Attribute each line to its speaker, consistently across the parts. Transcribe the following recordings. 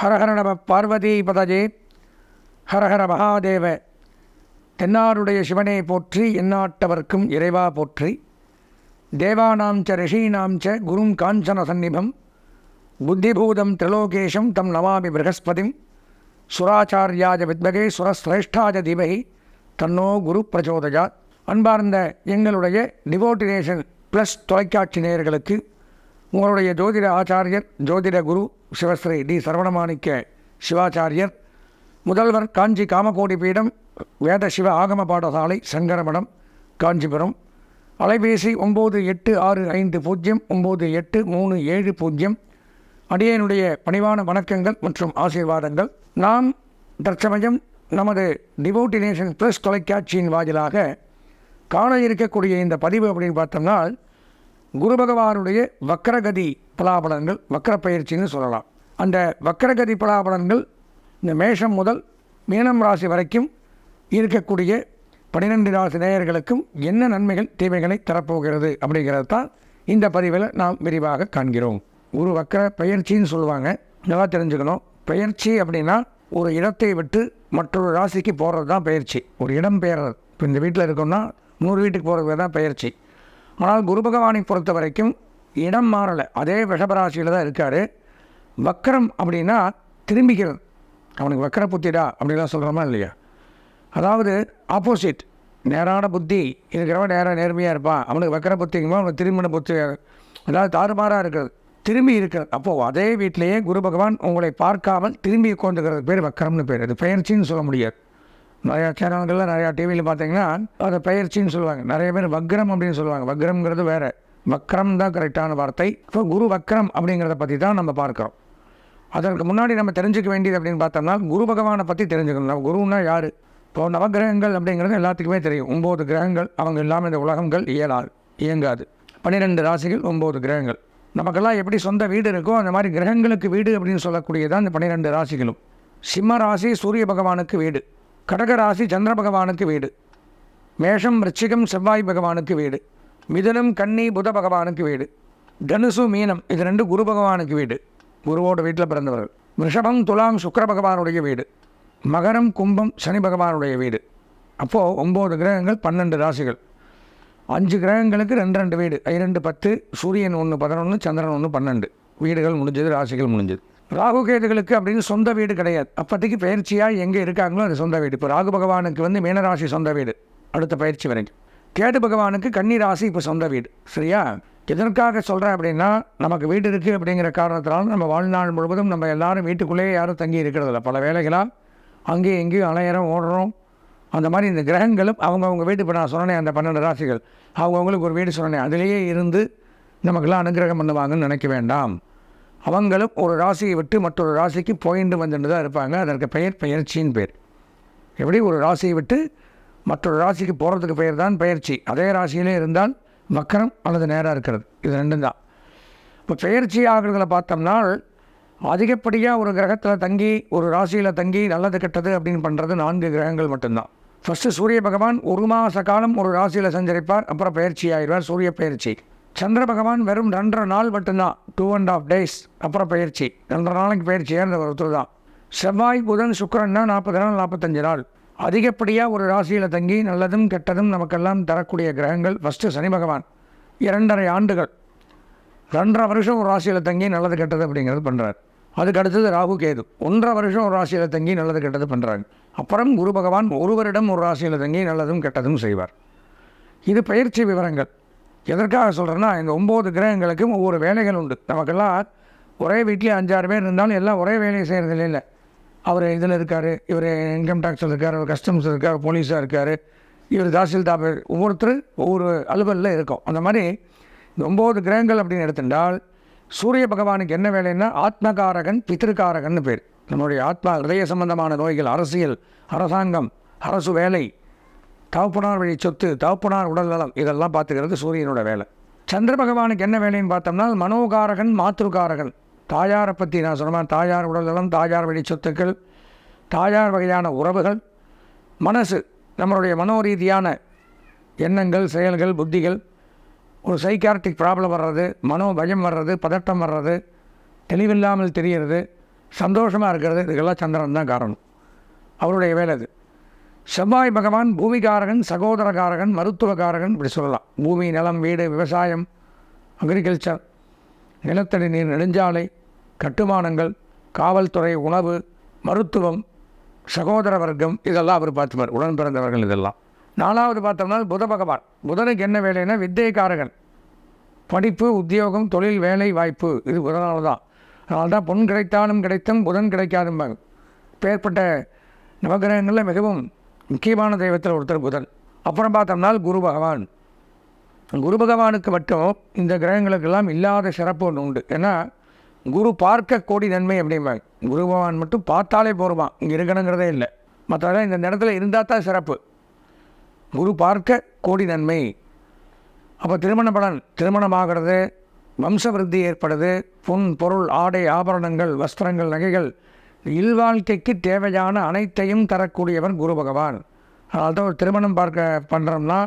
Speaker 1: ஹரஹர நம பார்வதி பதஜே. ஹரஹர மகாதேவ. தென்னாருடைய சிவனே போற்றி எந்நாட்டவர்க்கும் இறைவா போற்றி. தேவானாம் ச ரிஷீனாம் ச குரும் காஞ்சன சந்நிபம். புத்திபூதம் திரிலோகேஷம் தம் நமாமி ப்ரகஸ்பதிம். சுராச்சாரியாஜ வித்மகே சுரஸ்ரேஷ்டாஜ தீபகி தன்னோ குரு பிரச்சோதஜா அன்பார்ந்த எங்களுடைய டிவோட்டினேஷன் ப்ளஸ் தொலைக்காட்சி நேயர்களுக்கு உங்களுடைய ஜோதிட ஆச்சாரியர் ஜோதிட குரு சிவஸ்ரீ டி. சரவணமாணிக்க சிவாச்சாரியர் முதல்வர் காஞ்சி காமகோடி பீடம் வேத சிவ ஆகம பாடசாலை சங்கரமடம் காஞ்சிபுரம். அலைபேசி ஒம்பது எட்டு ஆறு ஐந்து பூஜ்ஜியம் ஒம்பது எட்டு மூணு ஏழு பூஜ்ஜியம் அடியனுடைய பணிவான வணக்கங்கள் மற்றும் ஆசீர்வாதங்கள். நாம் தற்சமயம் நமது டிவோட்டினேஷன் ப்ளஸ் தொலைக்காட்சியின் வாயிலாக காண இருக்கக்கூடிய இந்த பதிவு அப்படின்னு பார்த்தோம்னால் குரு பகவானுடைய வக்கரகதி பலாபலன்கள் வக்கர பயிற்சின்னு சொல்லலாம். அந்த வக்கரகதி பலாபலன்கள் இந்த மேஷம் முதல் மீனம் ராசி வரைக்கும் இருக்கக்கூடிய பன்னிரெண்டு ராசி நேயர்களுக்கும் என்ன நன்மைகள் தீமைகளை தரப்போகிறது அப்படிங்கிறது தான் இந்த பதிவில் நாம் விரிவாக காண்கிறோம். ஒரு வக்கர பயிற்சின்னு சொல்லுவாங்க. நல்லா தெரிஞ்சுக்கணும். பயிற்சி அப்படின்னா ஒரு இடத்தை விட்டு மற்றொரு ராசிக்கு போகிறது தான் பயிற்சி. ஒரு இடம் பெயர்றது இப்போ இந்த வீட்டில் இருக்கோம்னா நூறு வீட்டுக்கு போகிறது தான் பயிற்சி. ஆனால் குரு பகவானை பொறுத்த வரைக்கும் இடம் மாறலை. அதே விஷபராசியில் தான் இருக்கார். வக்கரம் அப்படின்னா திரும்பிக்கிறது. அவனுக்கு வக்கர புத்திடா அப்படிலாம் சொல்கிறோமா இல்லையா? அதாவது ஆப்போசிட் நேரான புத்தி. இருக்கிறவன் நேராக நேர்மையாக இருப்பான். அவனுக்கு வக்கர புத்திங்கும்போது அவனுக்கு திரும்பின புத்தி அதாவது தாறுமாறாக இருக்கிறது. திரும்பி இருக்கிறது. அப்போது அதே வீட்டிலேயே குரு பகவான் உங்களை பார்க்காமல் திரும்பி உட்காந்துக்கிறது பேர் வக்கரம்னு பேர். அது பயிற்சின்னு சொல்ல முடியாது. நிறையா சேனல்களில் நிறையா டிவியில் பார்த்தீங்கன்னா அதை பயிற்சின்னு சொல்லுவாங்க. நிறைய பேர் வக்ரம் அப்படின்னு சொல்லுவாங்க. வக்ரம்ங்கிறது வேறு. வக்ரம் தான் கரெக்டான வார்த்தை. இப்போ குரு வக்ரம் அப்படிங்கிறத பற்றி தான் நம்ம பார்க்குறோம். அதற்கு முன்னாடி நம்ம தெரிஞ்சுக்க வேண்டியது அப்படின்னு பார்த்தோம்னா குரு பகவானை பற்றி தெரிஞ்சுக்கணும். நம்ம குருன்னா யார்? இப்போ நவகிரகங்கள் அப்படிங்கிறது எல்லாத்துக்குமே தெரியும். ஒம்பது கிரகங்கள் அவங்க இல்லாமல் இந்த உலகங்கள் இயலாது இயங்காது. பன்னிரெண்டு ராசிகள் ஒம்பது கிரகங்கள். நமக்கெல்லாம் எப்படி சொந்த வீடு இருக்கோ அந்த மாதிரி கிரகங்களுக்கு வீடு அப்படின்னு சொல்லக்கூடியதான் இந்த பன்னிரெண்டு ராசிகளும். சிம்ம ராசி சூரிய பகவானுக்கு வீடு. கடக ராசி சந்திர பகவானுக்கு வீடு. மேஷம் ரிச்சிகம் செவ்வாய் பகவானுக்கு வீடு. மிதுனம் கன்னி புத பகவானுக்கு வீடு. தனுசு மீனம் இது ரெண்டு குரு பகவானுக்கு வீடு. குருவோட வீட்டில் பிறந்தவர்கள். ரிஷபம் துலாம் சுக்கர பகவானுடைய வீடு. மகரம் கும்பம் சனி பகவானுடைய வீடு. அப்போது ஒம்பது கிரகங்கள் பன்னெண்டு ராசிகள். அஞ்சு கிரகங்களுக்கு ரெண்டு ரெண்டு வீடு. இரண்டு பத்து சூரியன் ஒன்று பதினொன்று சந்திரன் ஒன்று பன்னெண்டு. வீடுகள் முடிஞ்சது ராசிகள் முடிஞ்சது. ராகு கேதுகளுக்கு அப்படின்னு சொந்த வீடு கிடையாது. அப்போதைக்கு பயிற்சியாக எங்கே இருக்காங்களோ அது சொந்த வீடு. இப்போ ராகு பகவானுக்கு வந்து மீனராசி சொந்த வீடு. அடுத்த பயிற்சி வரைக்கும். கேது பகவானுக்கு கன்னி ராசி இப்போ சொந்த வீடு. சரியா? எதற்காக சொல்கிறேன் அப்படின்னா நமக்கு வீடு இருக்குது அப்படிங்கிற காரணத்தினால நம்ம வாழ்நாள் முழுவதும் நம்ம எல்லாரும் வீட்டுக்குள்ளேயே யாரும் தங்கி இருக்கிறதில்ல. பல வேலைகளாக அங்கேயும் எங்கேயும் அலையிறோம் ஓடுறோம். அந்த மாதிரி இந்த கிரகங்களும் அவங்கவுங்க வீட்டு இப்போ நான் சொன்னேன் அந்த பன்னெண்டு ராசிகள். அவங்கவுங்களுக்கு ஒரு வீடு சொன்னேன் அதிலேயே இருந்து நமக்கெல்லாம் அனுகிரகம் பண்ணுவாங்கன்னு நினைக்க வேண்டாம். அவங்களும் ஒரு ராசியை விட்டு மற்றொரு ராசிக்கு போயிட்டு வந்துட்டு தான் இருப்பாங்க. அதற்கு பெயர் பெயர்ச்சின்னு பேர். எப்படி ஒரு ராசியை விட்டு மற்றொரு ராசிக்கு போகிறதுக்கு பெயர் தான் பயிற்சி அதே ராசியிலே இருந்தால் மக்கரம் அல்லது நேராக இருக்கிறது. இது ரெண்டும் தான். இப்போ பெயர்ச்சி ஆகிறதுல பார்த்தோம்னா அதிகப்படியாக ஒரு கிரகத்தில் தங்கி ஒரு ராசியில் தங்கி நல்லது கெட்டது அப்படின்னு பண்ணுறது நான்கு கிரகங்கள் மட்டும்தான். ஃபஸ்ட்டு சூரிய பகவான் ஒரு மாத காலம் ஒரு ராசியில் சஞ்சரிப்பார். அப்புறம் பயிற்சி ஆயிடுவார். சூரிய பயிற்சி சந்திர பகவான் வெறும் ரெண்டரை நாள் மட்டும்தான் டூ அண்ட் ஆஃப் டேஸ் அப்புறம் பயிற்சி. ரெண்டரை நாளைக்கு பயிற்சியாக இருந்த ஒருத்தர் தான்? செவ்வாய் புதன் சுக்கரன்னா நாற்பது நாள் நாற்பத்தஞ்சு நாள். அதிகப்படியாக ஒரு ராசியில் தங்கி நல்லதும் கெட்டதும் நமக்கெல்லாம் தரக்கூடிய கிரகங்கள் ஃபஸ்ட்டு சனி பகவான். இரண்டரை ஆண்டுகள். ரெண்டரை வருஷம் ஒரு ராசியில் தங்கி நல்லது கெட்டது அப்படிங்கிறது பண்ணுறார் அதுக்கு அடுத்தது ராகு கேது. ஒன்றரை வருஷம் ஒரு ராசியில் தங்கி நல்லது கெட்டது பண்ணுறாங்க அப்புறம் குரு பகவான் ஒரு வருடம் ஒரு ராசியில் தங்கி நல்லதும் கெட்டதும் செய்வார். இது பயிற்சி விவரங்கள். எதற்காக சொல்கிறேன்னா இந்த ஒம்பது கிரகங்களுக்கும் ஒவ்வொரு வேலைகள் உண்டு. நமக்கெல்லாம் ஒரே வீட்டிலே அஞ்சாறு பேர் இருந்தாலும் எல்லாம் ஒரே வேலையை செய்கிறது இல்லை அவர் இதில் இருக்கார் இவர் இன்கம் டேக்ஸில் இருக்கார் அவர் கஸ்டம்ஸ் இருக்கார் போலீஸாக இருக்கார் இவர் தாசில்தார் ஒவ்வொருத்தர் ஒவ்வொரு அலுவலில் இருக்கும். அந்த மாதிரி இந்த ஒம்பது கிரகங்கள் அப்படின்னு எடுத்துட்டால் சூரிய பகவானுக்கு என்ன வேலைன்னா ஆத்மகாரகன் பித்திருக்காரகன் பேர். நம்மளுடைய ஆத்மா ஹிருதய சம்பந்தமான நோய்கள் அரசியல் அரசாங்கம் அரசு வேலை தகப்பனார் வழி சொத்து தகப்பனார் உடல் நலம் இதெல்லாம் பார்த்துக்கிறது சூரியனோட வேலை. சந்திர பகவானுக்கு என்ன வேலைன்னு பார்த்தோம்னா மனோகாரகன் மாத்ருகாரகன். தாயாரை பற்றி நான் சொன்ன தாயார் உடல் நலம் தாயார் வழி சொத்துக்கள் தாயார் வகையான உறவுகள் மனசு நம்மளுடைய மனோரீதியான எண்ணங்கள் செயல்கள் புத்திகள் ஒரு சைக்கார்டிக் ப்ராப்ளம் வர்றது மனோ பயம் வர்றது பதட்டம் வர்றது தெளிவில்லாமல் தெரிகிறது சந்தோஷமாக இருக்கிறது இதுக்கெல்லாம் சந்திரன் தான் காரணம். அவருடைய வேலை அது. செவ்வாய் பகவான் பூமிகாரகன் சகோதரகாரகன் மருத்துவகாரகன் இப்படி சொல்லலாம். பூமி நிலம் வீடு விவசாயம் அக்ரிகல்ச்சர் நிலத்தடி நீர் நெடுஞ்சாலை கட்டுமானங்கள் காவல்துறை உணவு மருத்துவம் சகோதர வர்க்கம் இதெல்லாம் அவர் பார்த்துப்பார். உடன் பிறந்தவர்கள் இதெல்லாம். நாலாவது பார்த்தோம்னா புத பகவான். புதனுக்கு என்ன வேலைன்னா வித்தியக்காரகன் படிப்பு உத்தியோகம் தொழில் வேலை வாய்ப்பு. இது புதனால தான். அதனால தான் பொன் கிடைத்தாலும் கிடைத்தும் புதன் கிடைக்காதும்பாங்க. பேர்பட்ட நவகிரகங்களில் மிகவும் முக்கியமான தெய்வத்தில் ஒருத்தர் புதன். அப்புறம் பார்த்தோம்னா குரு பகவான். குரு பகவானுக்கு மட்டும் இந்த கிரகங்களுக்கெல்லாம் இல்லாத சிறப்பு ஒன்று உண்டு. ஏன்னா குரு பார்க்க கோடி நன்மை அப்படிம்பாங்க. குரு பகவான் மட்டும் பார்த்தாலே போருவான் இங்கே இருக்கணுங்கிறதே இல்லை. மற்றதெல்லாம் இந்த இடத்துல இருந்தால் தான் சிறப்பு. குரு பார்க்க கோடி நன்மை. அப்போ திருமண பலன் திருமணமாகிறது வம்சவிருத்தி ஏற்படுது பொன் பொருள் ஆடை ஆபரணங்கள் வஸ்திரங்கள் நகைகள் இல்வாழ்க்கைக்கு தேவையான அனைத்தையும் தரக்கூடியவன் குரு பகவான். அதனால தான் ஒரு திருமணம் பார்க்க பண்ணுறோம்னா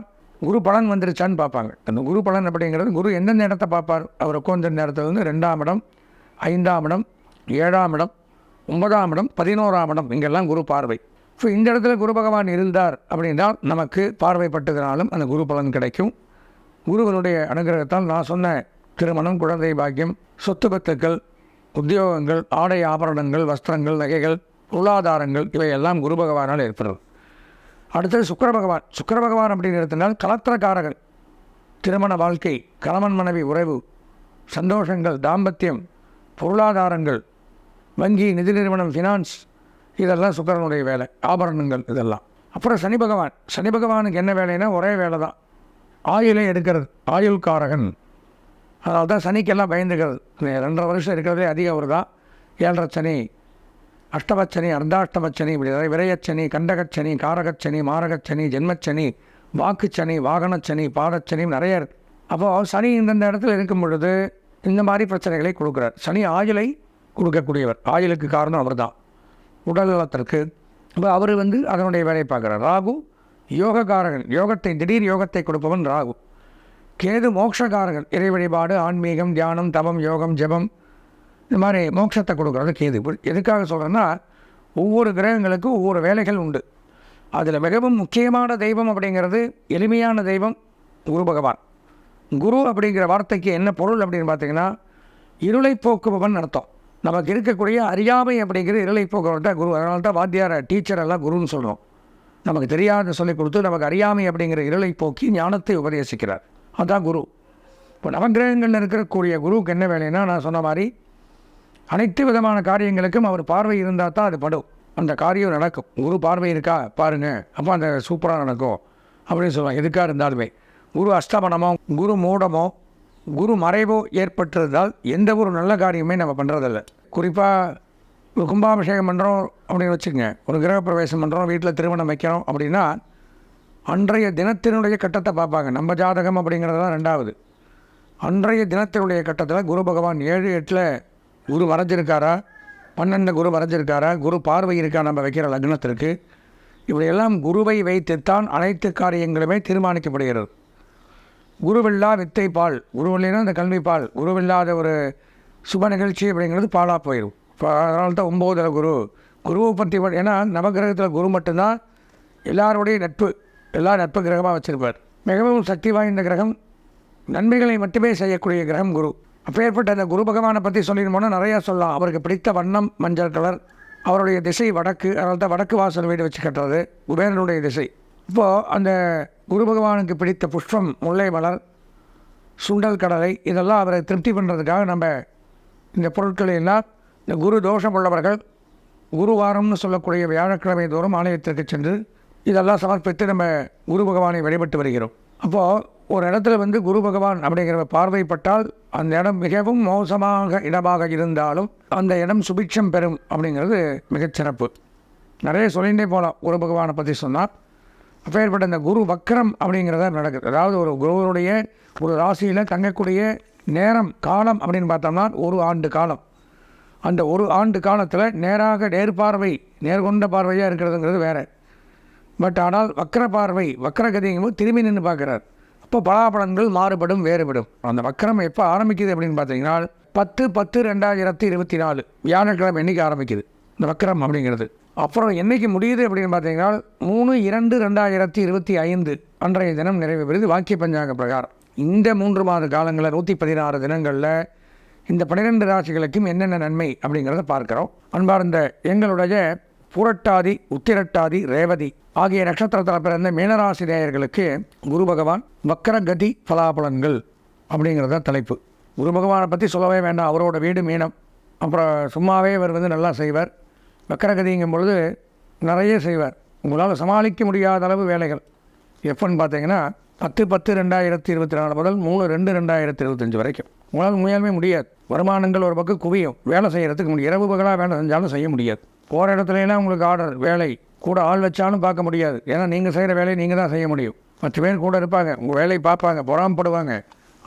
Speaker 1: குரு பலன் வந்துருச்சான்னு பார்ப்பாங்க. அந்த குரு பலன் அப்படிங்கிறது குரு எந்தெந்த இடத்த பார்ப்பார்? அவர் உட்காந்த நேரத்தில் வந்து ரெண்டாம் இடம் ஐந்தாம் இடம் ஏழாம் இடம் ஒன்பதாம் இடம் பதினோராம் இடம் இங்கெல்லாம் குரு பார்வை. ஸோ இந்த இடத்துல குரு பகவான் இருந்தார் அப்படின்னா நமக்கு பார்வைப்பட்டதுனாலும் அந்த குரு பலன் கிடைக்கும். குருவனுடைய அனுகிரகத்தால் நான் சொன்ன திருமணம் குழந்தை பாக்கியம் சொத்து பத்துக்கள் உத்தியோகங்கள் ஆடை ஆபரணங்கள் வஸ்திரங்கள் நகைகள் பொருளாதாரங்கள் இவையெல்லாம் குரு பகவானால் ஏற்படுறது அடுத்தது சுக்கர பகவான். சுக்கர பகவான் அப்படிங்கிறதுனால் கலத்திரக்காரகன் திருமண வாழ்க்கை கணவன் மனைவி உறவு சந்தோஷங்கள் தாம்பத்தியம் பொருளாதாரங்கள் வங்கி நிதி நிறுவனம் ஃபினான்ஸ் இதெல்லாம் சுக்கிரனுடைய வேலை ஆபரணங்கள் இதெல்லாம். அப்புறம் சனி பகவான். சனி பகவானுக்கு என்ன வேலைன்னா ஒரே வேலை தான் ஆயுளை எடுக்கிறது. ஆயுள்காரகன். அதனால தான் சனிக்கெல்லாம் பயந்துகள். ரெண்டரை வருஷம் இருக்கிறதே அதிகம் அவர் தான் ஏழரை சனி அஷ்டமச்சனி அர்த்தாஷ்டமச்சனி இப்படி நிறைய விரயச்சனி கண்டகச்சனி காரகச்சனி மாரகச்சனி ஜென்மச்சனி வாக்குச்சனி வாகனச்சனி பாதச்சனி நிறைய இருக்கு. அப்போது சனி இந்தந்த இடத்துல இருக்கும் பொழுது இந்த மாதிரி பிரச்சனைகளை கொடுக்குறார். சனி ஆயுளை கொடுக்கக்கூடியவர். ஆயுளுக்கு காரணம் அவர் தான் உடல் நலத்திற்கு. அப்போ அவர் வந்து அதனுடைய வேலையை பார்க்குறார். ராகு யோகக்காரகன். யோகத்தை திடீர் யோகத்தை கொடுப்பவன் ராகு. கேது மோட்சக்காரர்கள் இறை வழிபாடு ஆன்மீகம் தியானம் தபம் யோகம் ஜெபம் இந்த மாதிரி மோட்சத்தை கொடுக்குறது கேது. எதுக்காக சொல்கிறேன்னா ஒவ்வொரு கிரகங்களுக்கும் ஒவ்வொரு வேலைகள் உண்டு. அதில் மிகவும் முக்கியமான தெய்வம் அப்படிங்கிறது எளிமையான தெய்வம் குரு பகவான். குரு அப்படிங்கிற வார்த்தைக்கு என்ன பொருள் அப்படின்னு பார்த்தீங்கன்னா இருளை போக்குபவன் அர்த்தம். நமக்கு இருக்கக்கூடிய அறியாமை அப்படிங்கிற இருளை போக்குவரன் தான் குரு. அதனால தான் வாத்தியார டீச்சர் எல்லாம் குருன்னு சொல்கிறோம் நமக்கு தெரியாத சொல்லிக் கொடுத்து நமக்கு அறியாமை அப்படிங்கிற இருளை போக்கி ஞானத்தை உபதேசிக்கிறார். அதுதான் குரு. இப்போ நவகிரகங்களில் இருக்கக்கூடிய குருவுக்கு என்ன வேலைன்னா நான் சொன்ன மாதிரி அனைத்து விதமான காரியங்களுக்கும் அவர் பார்வை இருந்தால் தான் அது படும். அந்த காரியம் நடக்கும். குரு பார்வை இருக்கா? பாருங்க. அப்போ அந்த சூப்பராக நடக்கும். அப்படின்னு சொல்லுவாங்க. எதுக்காக இருந்தாலுமே. குரு அஸ்தமனமோ குரு மூடமோ குரு மறைவோ ஏற்பட்டிருந்தால் எந்த ஒரு நல்ல காரியமே நம்ம பண்ணுறதில்ல குறிப்பாக ஒரு கும்பாபிஷேகம் பண்ணுறோம் அப்படின்னு வச்சுக்கோங்க. ஒரு கிரகப்பிரவேசம் பண்ணுறோம் வீட்டில் திருமணம் வைக்கிறோம் அப்படின்னா அன்றைய தினத்தினுடைய கட்டத்தை பார்ப்பாங்க. நம்ம ஜாதகம் அப்படிங்கிறது தான் ரெண்டாவது. அன்றைய தினத்தினுடைய கட்டத்தில் குரு பகவான் ஏழு எட்டில் குரு வரைஞ்சிருக்காரா? பன்னெண்டு குரு வரைஞ்சிருக்காரா? குரு பார்வை இருக்கா? நம்ம வைக்கிற லக்னத்திற்கு. இவையெல்லாம் குருவை வைத்துத்தான் அனைத்து காரியங்களுமே தீர்மானிக்கப்படுகிறது. குருவில்லா வித்தை பால். குருவில்லைன்னா அந்த கல்வி பால். குருவில்லாத ஒரு சுப நிகழ்ச்சி அப்படிங்கிறது பாலாக போயிடும் இப்போ அதனால தான் ஒம்போதர குரு. குருவை பற்றி ஏன்னா நவகிரகத்தில் குரு மட்டும்தான் எல்லாருடைய நட்பு. எல்லா நட்பு கிரகமாக வச்சுருப்பார். மிகவும் சக்தி வாய்ந்த கிரகம் நன்மைகளை மட்டுமே செய்யக்கூடிய கிரகம் குரு. அப்பேற்பட்ட அந்த குரு பகவானை பற்றி சொல்லியிருந்தோம்னா நிறையா சொல்லலாம். அவருக்கு பிடித்த வண்ணம் மஞ்சள் கலர் அவருடைய திசை வடக்கு அதனால தான் வடக்கு வாசல் வீடு வச்சு கட்டுறது குபேரனுடைய திசை. இப்போது அந்த குரு பகவானுக்கு பிடித்த புஷ்பம் முல்லை மலர் சுண்டல் கடலை இதெல்லாம் அவரை திருப்தி பண்ணுறதுக்காக நம்ம இந்த பொருட்களை எல்லாம் இந்த குரு தோஷம் உள்ளவர்கள் குருவாரம்னு சொல்லக்கூடிய வியாழக்கிழமை தோறும் ஆலயத்திற்கு சென்று இதெல்லாம் சமர்ப்பித்து நம்ம குரு பகவானை வழிபட்டு வருகிறோம். அப்போது ஒரு இடத்துல வந்து குரு பகவான் அப்படிங்கிற பார்வைப்பட்டால் அந்த இடம் மிகவும் மோசமாக இடமாக இருந்தாலும் அந்த இடம் சுபிட்சம் பெறும் அப்படிங்கிறது மிகச்சிறப்பு நிறைய சொல்லிகிட்டே போகலாம் குரு பகவானை பற்றி சொன்னால் அப்பேற்பட்ட இந்த குரு வக்கரம் அப்படிங்கிறத நடக்குது. அதாவது ஒரு குருவனுடைய ஒரு ராசியில் தங்கக்கூடிய நேரம் காலம் அப்படின்னு பார்த்தோம்னா ஒரு ஆண்டு காலம். அந்த ஒரு ஆண்டு காலத்தில் நேராக நேர்பார்வை நேர்கொண்ட பார்வையாக இருக்கிறதுங்கிறது வேறு. பட் ஆனால் வக்கர பார்வை வக்கரகதிங்கும்போது திரும்பி நின்று பார்க்குறார். அப்போ பலாபலன்கள் மாறுபடும் வேறுபடும். அந்த வக்கரம் எப்போ ஆரம்பிக்குது அப்படின்னு பார்த்தீங்கன்னா பத்து பத்து ரெண்டாயிரத்தி இருபத்தி நாலு வியாழக்கிழமை என்றைக்கு ஆரம்பிக்குது? இந்த வக்கரம் அப்படிங்கிறது. அப்புறம் என்றைக்கு முடியுது அப்படின்னு பார்த்தீங்கன்னா மூணு இரண்டு ரெண்டாயிரத்தி இருபத்தி ஐந்து. அன்றைய தினம் நிறைவு பெறுது வாக்கிய பஞ்சாங்க பிரகாரம். இந்த மூன்று மாத காலங்களில் நூற்றி பதினாறு தினங்களில் இந்த பன்னிரெண்டு ராசிகளுக்கும் என்னென்ன நன்மை அப்படிங்கிறத பார்க்குறோம். அன்பார்ந்த எங்களுடைய புரட்டாதி உத்திரட்டாதி ரேவதி ஆகிய நட்சத்திரத்தில் பிறந்த மீனராசி நேயர்களுக்கு குரு பகவான் வக்கரகதி பலாபலன்கள் அப்படிங்கிறது தான் தலைப்பு. குரு பகவானை பற்றி சொல்லவே வேண்டாம். அவரோட வீடு மீனம். அப்புறம் சும்மாவே அவர் வந்து நல்லா செய்வார். வக்கரகதிங்கும் பொழுது நிறைய செய்வார். உங்களால் சமாளிக்க முடியாத அளவு வேலைகள். எப்போன்னு பார்த்தீங்கன்னா பத்து பத்து ரெண்டாயிரத்தி இருபத்தி நாலு முதல் மூணு ரெண்டு ரெண்டாயிரத்தி இருபத்தஞ்சி வரைக்கும். உங்களால் முயலுமே முடியாது. வருமானங்கள் ஒரு பக்கம் குவியும். வேலை செய்கிறதுக்கு முடியும் இரவு பகலாக வேலை செஞ்சாலும் செய்ய முடியாது. போகிற இடத்துலலாம் உங்களுக்கு ஆர்டர் வேலை கூட ஆள் வச்சாலும் பார்க்க முடியாது. ஏன்னா நீங்கள் செய்கிற வேலையை நீங்கள் தான் செய்ய முடியும். மற்ற பேர் கூட இருப்பாங்க. உங்கள் வேலையை பார்ப்பாங்க பொறாமப்படுவாங்க.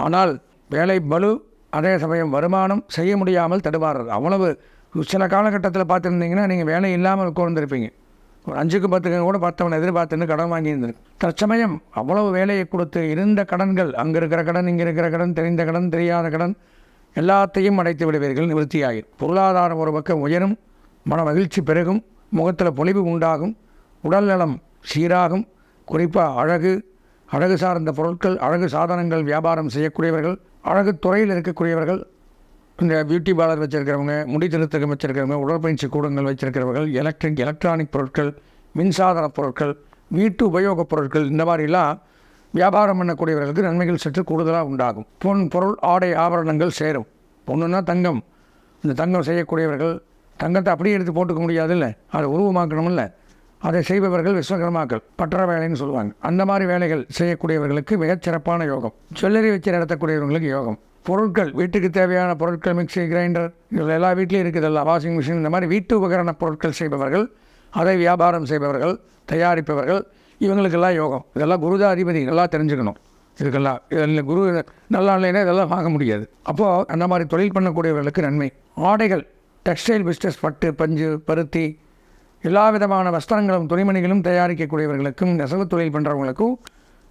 Speaker 1: ஆனால் வேலை பலு அதே சமயம் வருமானம் செய்ய முடியாமல் தடுமாறுறது. அவ்வளவு சில காலகட்டத்தில் பார்த்துருந்தீங்கன்னா நீங்கள் வேலை இல்லாமல் உட்கார்ந்துருப்பீங்க. ஒரு அஞ்சுக்கு பத்துக்கு கூட பார்த்தவனை எதிர்பார்த்துன்னு கடன் வாங்கியிருந்திருக்கு. தற்சமயம் அவ்வளவு வேலையை கொடுத்து இருந்த கடன்கள் அங்கே இருக்கிற கடன் இங்கே இருக்கிற கடன் தெரிந்த கடன் தெரியாத கடன் எல்லாத்தையும் அடைத்து விடுவீர்கள். நிவர்த்தியாகும் பொருளாதாரம் ஒரு பக்கம் உயரும் மன மகிழ்ச்சி பெருகும். முகத்தில் பொலிவு உண்டாகும் உடல்நலம் சீராகும் குறிப்பாக அழகு அழகு சார்ந்த பொருட்கள் அழகு சாதனங்கள் வியாபாரம் செய்யக்கூடியவர்கள் அழகு துறையில் இருக்கக்கூடியவர்கள் இந்த பியூட்டி பார்லர் வச்சுருக்கிறவங்க முடி திருத்தகம் வச்சுருக்கிறவங்க உடற்பயிற்சி கூடங்கள் வச்சுருக்கிறவர்கள் எலக்ட்ரிக் எலக்ட்ரானிக் பொருட்கள் மின்சாதன பொருட்கள் வீட்டு உபயோகப் பொருட்கள் இந்த மாதிரிலாம் வியாபாரம் பண்ணக்கூடியவர்களுக்கு நன்மைகள் சற்று கூடுதலாக உண்டாகும். பொன் பொருள் ஆடை ஆபரணங்கள் சேரும். பொண்ணுன்னா தங்கம். இந்த தங்கம் செய்யக்கூடியவர்கள் தங்கத்தை அப்படியே எடுத்து போட்டுக்க முடியாதுல்ல. அதை உருவமாக்கணும்ல. அதை செய்பவர்கள் விஸ்வகர்மாக்கள் பற்ற வேலைன்னு சொல்லுவாங்க. அந்த மாதிரி வேலைகள் செய்யக்கூடியவர்களுக்கு மிகச் சிறப்பான யோகம். ஜுவல்லரி வச்சு நடத்தக்கூடியவர்களுக்கு யோகம். பொருட்கள் வீட்டுக்கு தேவையான பொருட்கள் மிக்ஸி கிரைண்டர் இதில் எல்லா வீட்லேயும் இருக்குதல்ல வாஷிங் மிஷின் இந்த மாதிரி வீட்டு உபகரண பொருட்கள் செய்பவர்கள் அதை வியாபாரம் செய்பவர்கள் தயாரிப்பவர்கள் இவங்களுக்கெல்லாம் யோகம். இதெல்லாம் குருதா அதிபதி நல்லா தெரிஞ்சுக்கணும். இதுக்கெல்லாம் இதில் குரு நல்லா இல்லைன்னா இதெல்லாம் வாங்க முடியாது. அப்போது அந்த மாதிரி தொழில் பண்ணக்கூடியவர்களுக்கு நன்மை. ஆடைகள் டெக்ஸ்டைல் பிஸ்னஸ் பட்டு பஞ்சு பருத்தி எல்லா விதமான வஸ்திரங்களும் துணிமணிகளும் தயாரிக்கக்கூடியவர்களுக்கும் நெசவு தொழில் பண்ணுறவங்களுக்கும்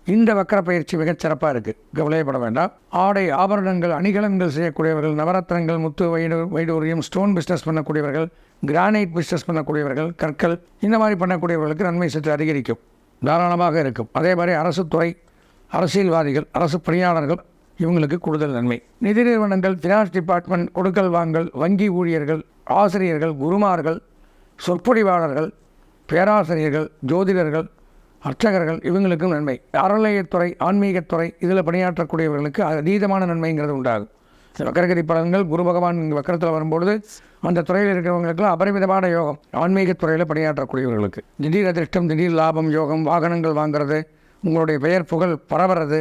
Speaker 1: இந்த வக்கர பயிற்சி மிகச் சிறப்பாக இருக்குது கவலையப்பட வேண்டாம். ஆடை ஆபரணங்கள் அணிகலன்கள் செய்யக்கூடியவர்கள் நவரத்னங்கள் முத்து வைடு வைடூரியம் ஸ்டோன் பிஸ்னஸ் பண்ணக்கூடியவர்கள் கிரானைட் பிஸ்னஸ் பண்ணக்கூடியவர்கள் கற்கள் இந்த மாதிரி பண்ணக்கூடியவர்களுக்கு நன்மை சற்று அதிகரிக்கும். தாராளமாக இருக்கும். அதே மாதிரி அரசு துறை அரசியல்வாதிகள் அரசு பணியாளர்கள் இவங்களுக்கு கூடுதல் நன்மை. நிதி நிறுவனங்கள் ஃபினான்ஸ் டிபார்ட்மெண்ட் கொடுக்கல் வாங்கல் வங்கி ஊழியர்கள் ஆசிரியர்கள் குருமார்கள் சொற்பொழிவாளர்கள் பேராசிரியர்கள் ஜோதிடர்கள் அர்ச்சகர்கள் இவங்களுக்கும் நன்மை. அறநிலையத்துறை ஆன்மீகத்துறை இதில் பணியாற்றக்கூடியவர்களுக்கு அதீதமான நன்மைங்கிறது உண்டாகும். இந்த வக்கரகதி பலன்கள் குரு பகவான் இங்கே வக்கரத்தில் வரும்பொழுது அந்த துறையில் இருக்கிறவங்களுக்குலாம் அபரிமிதமான யோகம். ஆன்மீகத்துறையில் பணியாற்றக்கூடியவர்களுக்கு. திடீர் அதிர்ஷ்டம் திடீர் லாபம் யோகம் வாகனங்கள் வாங்குறது உங்களுடைய பெயர் புகழ் பரவுறது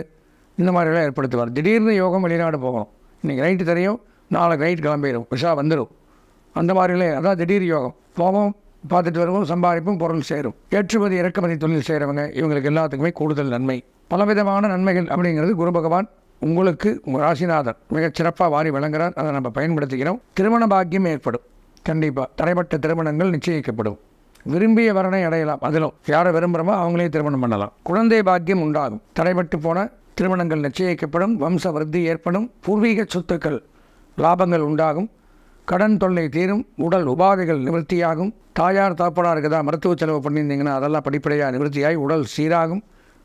Speaker 1: இந்த மாதிரிலாம் ஏற்படுத்துவார். திடீர்னு யோகம் வெளிநாடு போகணும். இன்றைக்கி நைட்டு தெரியும் நாளைக்கு நைட் கிளம்பிடும் உஷா வந்துடும் அந்த மாதிரிலாம் அதான் திடீர் யோகம். போவோம் பார்த்துட்டு வருவோம் சம்பாதிப்பும் பொருள் சேரும். ஏற்றுமதி இறக்குமதி தொழில் செய்கிறவங்க இவங்களுக்கு எல்லாத்துக்குமே கூடுதல் நன்மை. பலவிதமான நன்மைகள் அப்படிங்கிறது குரு பகவான் உங்களுக்கு உங்கள் ராசிநாதன் மிகச் சிறப்பாக வாரி வழங்குறார். அதை நம்ம பயன்படுத்திக்கிறோம். திருமண பாக்கியம் ஏற்படும். கண்டிப்பாக தடைப்பட்ட திருமணங்கள் நிச்சயிக்கப்படும். விரும்பிய வரனை அடையலாம். அதிலும் யாரை விரும்புகிறோமோ அவங்களே திருமணம் பண்ணலாம். குழந்தை பாக்கியம் உண்டாகும். தடைப்பட்டு போன திருமணங்கள் நிச்சயிக்கப்படும் வம்ச விருத்தி ஏற்படும் பூர்வீக சொத்துக்கள் லாபங்கள் உண்டாகும் கடன் தொல்லை தீரும் உடல் உபாதைகள் நிவர்த்தியாகும் தாயார் தாப்பனாருக்கு தான் மருத்துவ செலவு பண்ணியிருந்தீங்கன்னா அதெல்லாம் படிப்படியாக நிவர்த்தியாகி உடல் சீராகும்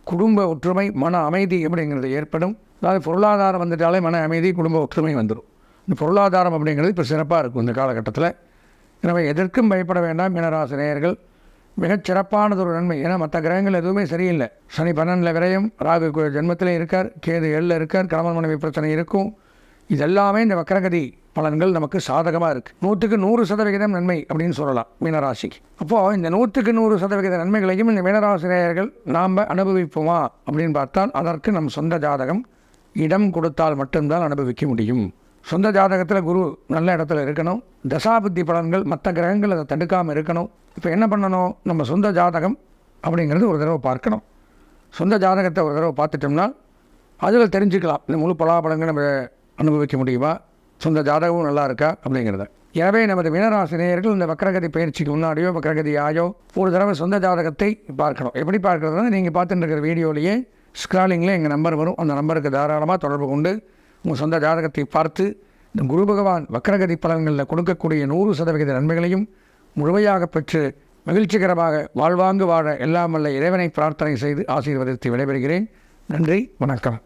Speaker 1: குடும்ப ஒற்றுமை மன அமைதி அப்படிங்கிறது ஏற்படும். அதாவது பொருளாதாரம் வந்துட்டாலே மன அமைதி குடும்ப ஒற்றுமை வந்துடும் இந்த பொருளாதாரம் அப்படிங்கிறது இப்போ சிறப்பாக இருக்கும் இந்த காலகட்டத்தில். எனவே எதற்கும் பயப்பட வேண்டாம். மீனராசினியர்கள் மிகச் சிறப்பானதொரு நன்மை. ஏன்னா மற்ற கிரகங்கள் எதுவுமே சரியில்லை. சனி பன்னெண்டில் விரயம் ராகு கு- ஜென்மத்திலே இருக்கார் கேது ஏழில் இருக்கார் கணவன் மனைவி பிரச்சனை இருக்கும். இதெல்லாமே இந்த வக்கரகதி பலன்கள் நமக்கு சாதகமாக இருக்குது நூற்றுக்கு நூறு சதவிகிதம் நன்மை அப்படின்னு சொல்லலாம் மீனராசிக்கு அப்போது இந்த நூற்றுக்கு நூறு சதவிகித நன்மைகளையும் இந்த மீனராசிரியர்கள் நாம் அனுபவிப்போமா அப்படின்னு பார்த்தால் அதற்கு நம் சொந்த ஜாதகம் இடம் கொடுத்தால் மட்டும்தான் அனுபவிக்க முடியும். சொந்த ஜாதகத்தில் குரு நல்ல இடத்துல இருக்கணும். தசாபுத்தி பலன்கள் மற்ற கிரகங்கள் அதை தடுக்காமல் இருக்கணும். இப்போ என்ன பண்ணணும்? நம்ம சொந்த ஜாதகம் அப்படிங்கிறது ஒரு தடவை பார்க்கணும். சொந்த ஜாதகத்தை ஒரு தடவை பார்த்துட்டோம்னா அதில் தெரிஞ்சுக்கலாம். இந்த முழு பலாபலங்கள் நம்ம அனுபவிக்க முடியுமா? சொந்த ஜாதகமும் நல்லா இருக்கா? அப்படிங்கிறத. எனவே நமது மீனராசினியர்கள் இந்த வக்கரகதி பயிற்சிக்கு முன்னாடியோ வக்கரகதி ஆயோ ஒரு தடவை சொந்த ஜாதகத்தை பார்க்கணும். எப்படி பார்க்குறதுனா நீங்கள் பார்த்துட்டு இருக்கிற வீடியோலேயே ஸ்க்ராலிங்கில் எங்கள் நம்பர் வரும். அந்த நம்பருக்கு தாராளமாக தொடர்பு கொண்டு உங்கள் சொந்த ஜாதகத்தை பார்த்து இந்த குரு பகவான் வக்கரகதி பலன்களில் கொடுக்கக்கூடிய நூறு சதவிகித நன்மைகளையும் முழுமையாக பெற்று மகிழ்ச்சிகரமாக வாழ்வாங்கு வாழ எல்லாம் வல்ல இறைவனை பிரார்த்தனை செய்து ஆசீர்வதித்து விடைபெறுகிறேன். நன்றி வணக்கம்.